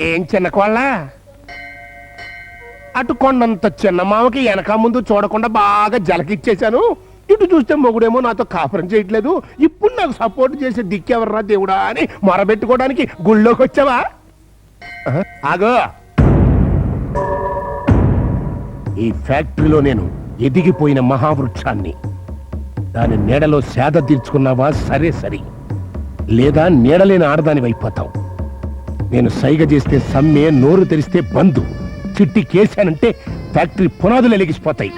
ఏం చిన్న కోళ్ళ? అటు కొండంత చిన్న మామకి వెనక ముందు చూడకుండా బాగా జలకిచ్చేశాను. ఇటు చూస్తే మొగుడేమో నాతో కాపురం చేయట్లేదు. ఇప్పుడు నాకు సపోర్ట్ చేసే దిక్కెవర్రా దేవుడా అని మొరబెట్టుకోవడానికి గుళ్ళోకి వచ్చావా? ఆగో. ఈ ఫ్యాక్టరీలో నేను ఎదిగిపోయిన మహావృక్షాన్ని దాని నీడలో సేద తీర్చుకున్నావా? సరే సరే. లేదా నీడలేని ఆడదాని అయిపోతావు నేను సైగ చేస్తే సమ్మె నోరు తెరిస్తే బంధు చిట్టి కేశానంటే ఫ్యాక్టరీ పునాదులు ఎలిగిసిపోతాయి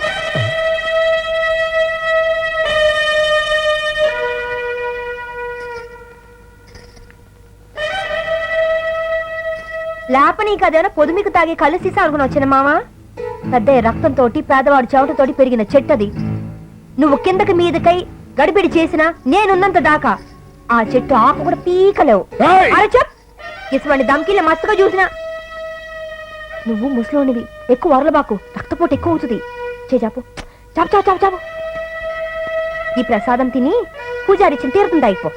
లేప నీకు అదేనా? పొదుమికి తాగి కళ్ళు సీసా అనుకుని వచ్చిన మామ. పెద్ద రక్తంతో పేదవాడి చెవటతోటి పెరిగిన చెట్టది. నువ్వు కిందకి మీదకై గడిబిడి చేసినా నేనున్నంత దాకా. ఆ చెట్టు ఆకు కూడా పీకలేవు! అరే చెప్ ఇటువంటి దమ్కిల్ని మస్తుగా చూసినా. నువ్వు ముసలోనివి ఎక్కువ వరలబాకు రక్తపోటు ఎక్కువ అవుతుంది. చేజాపు చాపు చాపు చాపు చాపు ఈ ప్రసాదం తిని పూజారిచ్చిన తీరుతుంది అయిపో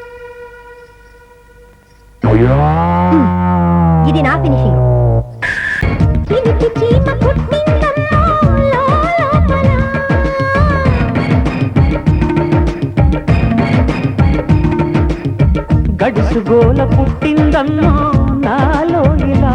ఇది నా ఫినిషింగ్ గడుసు గోల పుట్టిందమ్మా. నాలో ఇలా